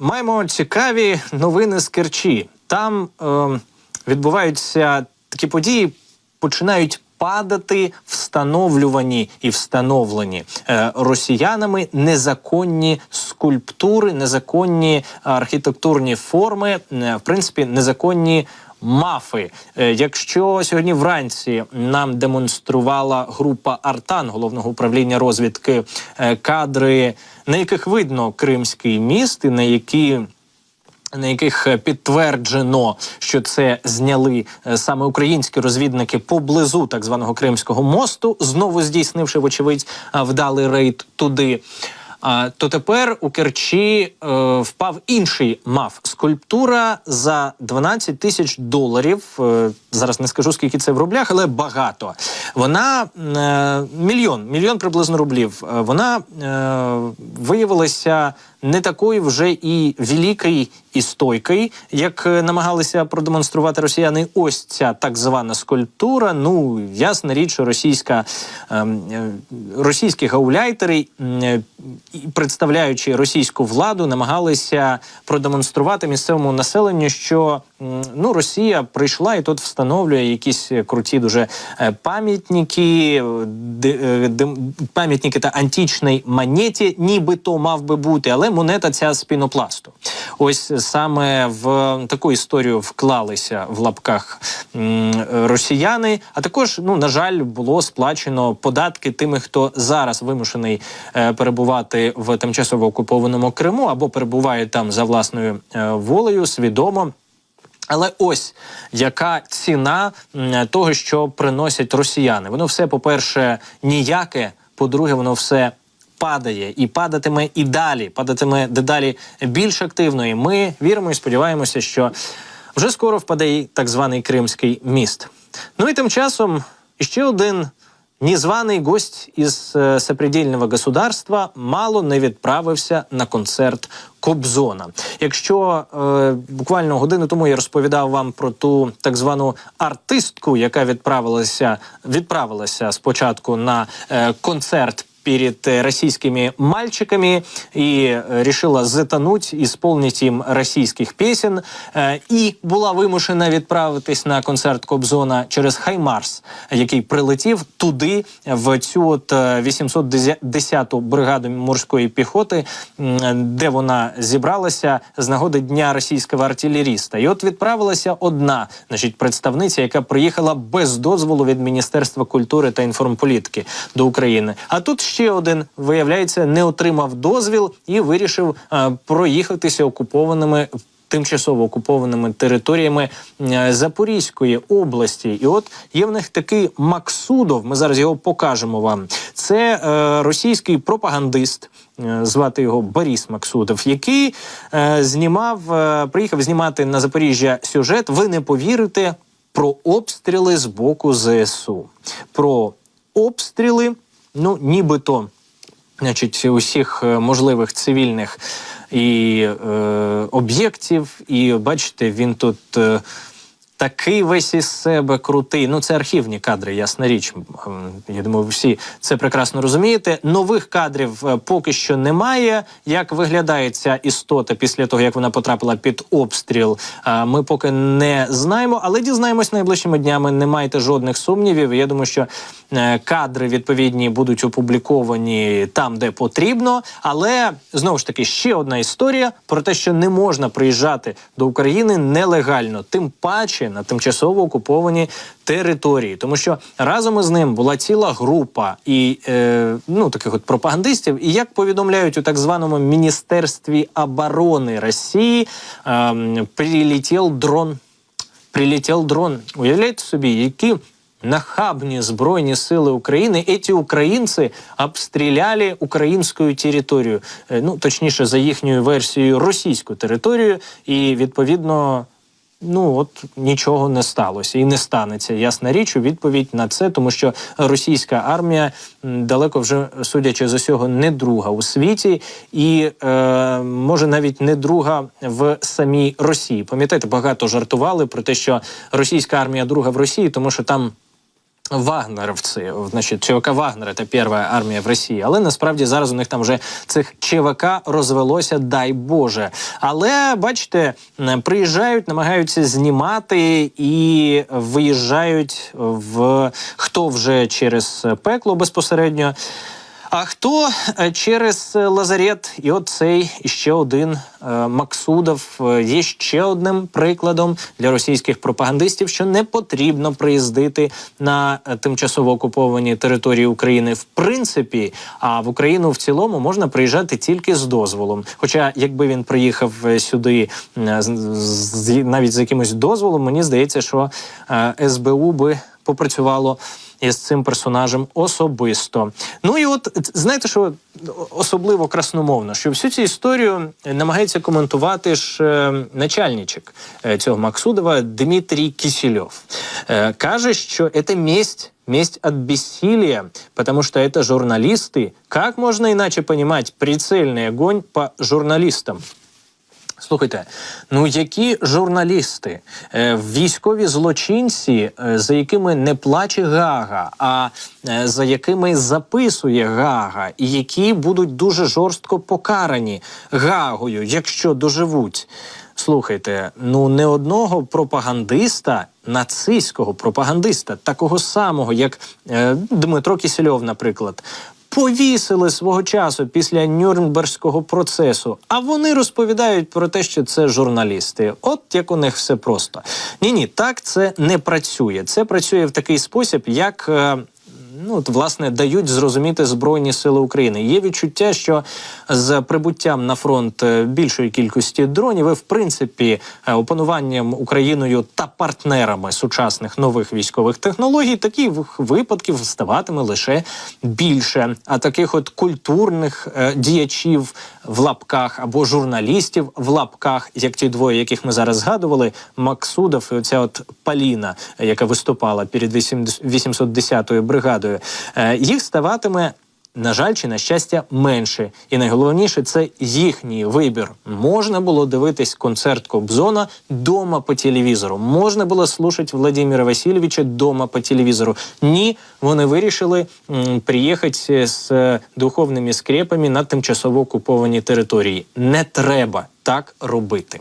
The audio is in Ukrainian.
маємо цікаві новини з Керчі. Там е, відбуваються такі події, починають падати встановлювані і встановлені е, росіянами незаконні скульптури, незаконні архітектурні форми, е, в принципі, незаконні. Мафи, Е, якщо сьогодні вранці нам демонструвала група Артан головного управління розвідки е, кадри, на яких видно Кримський міст, і на які на яких підтверджено, що це зняли е, саме українські розвідники поблизу так званого Кримського мосту, знову здійснивши, вочевидь, вдалий рейд туди. То тепер у Керчі е, впав інший маф скульптура за 12 тисяч доларів. Е, зараз не скажу скільки це в рублях, але багато. Вона е, мільйон, мільйон приблизно рублів. Вона виявилася не такою вже і великою і стойкою, як е, намагалися продемонструвати росіяни. Ось ця так звана скульптура. Ну ясна річ, російська ем, е, російські гауляйтери, е, представляючи російську владу, намагалися продемонструвати місцевому населенню, що ну Росія прийшла і тут встановлює якісь круті дуже е, пам'ятники, е, е, пам'ятники та античної монеті, нібито мав би бути, але монета ця з пінопласту. Ось саме в таку історію вклалися в лапках росіяни. А також, ну на жаль, було сплачено податки тими, хто зараз вимушений е, перебувати в тимчасово окупованому Криму або перебуває там за власною е, волею, свідомо. Але ось яка ціна того, що приносять росіяни. Воно все, по-перше, ніяке. По-друге, воно все падає і падатиме і далі, падатиме дедалі більш активно. І ми віримо і сподіваємося, що вже скоро впаде і так званий Кримський міст. Ну і тим часом іще один незваний гость із е, сопредельного государства мало не відправився на концерт Кобзона. Якщо е, буквально годину тому я розповідав вам про ту так звану артистку, яка відправилася, відправилася спочатку на е, концерт. Перед э, российскими мальчиками и э, решила затонуть, исполнить им российских песен. І була вимушена відправитись на концерт Кобзона через Хаймарс, який прилетів туди, в цю от е, 810-ту бригаду морської піхоти, де вона зібралася з нагоди дня російського артилеріста. І от відправилася одна, значить, представниця, яка приїхала без дозволу від Міністерства культури та інформполітики до України. А тут ще один виявляється не отримав дозвіл і вирішив е, проїхатися окупованими. Тимчасово окупованими територіями е, Запорізької області, і от є в них такий Максудов. Ми зараз його покажемо вам. Це е, російський пропагандист, е, звати його Борис Максудов, який е, знімав, е, приїхав знімати на Запоріжжя сюжет. Ви не повірите про обстріли з боку ЗСУ. Про обстріли, ну нібито значить, усіх е, можливих цивільних і е, об'єктів. І бачите, він тут. Е, Такий весь із себе крутий. Ну, це архівні кадри, ясна річ. Я думаю, всі це прекрасно розумієте. Нових кадрів е, поки що немає. Як виглядає ця істота після того, як вона потрапила під обстріл, е, ми поки не знаємо, але дізнаємось найближчими днями. Не майте жодних сумнівів. Я думаю, що е, кадри відповідні будуть опубліковані там, де потрібно. Але знову ж таки ще одна історія про те, що не можна приїжджати до України нелегально, тим паче на тимчасово окуповані території, тому що разом із ним була ціла група і е, ну таких от пропагандистів. І як повідомляють у так званому міністерстві оборони Росії, е, прилетів дрон. Прилетів дрон. Уявляєте собі, які нахабні збройні сили України, эти українці обстріляли українську територію, Е, ну точніше, за їхньою версією, російську територію, і відповідно. Ну от нічого не сталося і не станеться. Ясна річ у відповідь на це, тому що російська армія далеко вже судячи з усього не друга у світі, і е, може навіть не друга в самій Росії. Пам'ятаєте, багато жартували про те, що російська армія друга в Росії, тому що там Вагнеровці, значить, ЧВК Вагнер це перша армія в Росії, але насправді зараз у них там вже цих ЧВК розвелося, дай Боже. Але бачите, приїжджають, намагаються знімати і виїжджають в хто вже через пекло безпосередньо. А хто е, через е, Лазарет, і от цей ще один е, Максудов є ще одним прикладом для російських пропагандистів, що не потрібно приїздити на тимчасово окуповані території України. В принципі, а в Україну в цілому можна приїжджати тільки з дозволом. Хоча, якби він приїхав сюди навіть з якимось дозволом, мені здається, що СБУ би попрацювало із цим персонажем особисто. Ну і от знаєте, що особливо красномовно, що всю цю історію намагається коментувати ж е, начальничок е, цього Максудова Дмитрій Кисельов. Е, каже, що це месть месть от бессилия, потому что это журналисты. Как можно иначе понимать прицельный огонь по журналистам? Слухайте, ну які журналісти, е, військові злочинці, е, за якими не плаче Гага, а е, за якими записує Гага, і які будуть дуже жорстко покарані Гагою, якщо доживуть. Слухайте, ну не одного пропагандиста, нацистського пропагандиста, такого самого, як Дмитро Кісельов, наприклад, повісили свого часу після Нюрнберзького процесу. А вони розповідають про те, що це журналісти. От як у них все просто. Ні, ні, так це не працює. Це працює в такий спосіб, як. Ну, от, власне, дають зрозуміти Збройні Сили України. Є відчуття, що з прибуттям на фронт е, більшої кількості дронів, і в принципі, е, опануванням Україною та партнерами сучасних нових військових технологій, таких випадків ставатиме лише більше. А таких от культурних е, діячів в лапках або журналістів в лапках, як ті двоє, яких ми зараз згадували, Максудов і оця от Паліна, яка виступала перед 810-ю бригадою, е, їх ставатиме. На жаль, чи на щастя менше, і найголовніше це їхній вибір. Можна було дивитись концерт Кобзона дома по телевізору. Можна було слушати Владимира Васильовича дома по телевізору. Ні, вони вирішили приїхати з е, духовними скрепами на тимчасово окуповані території. Не треба так робити.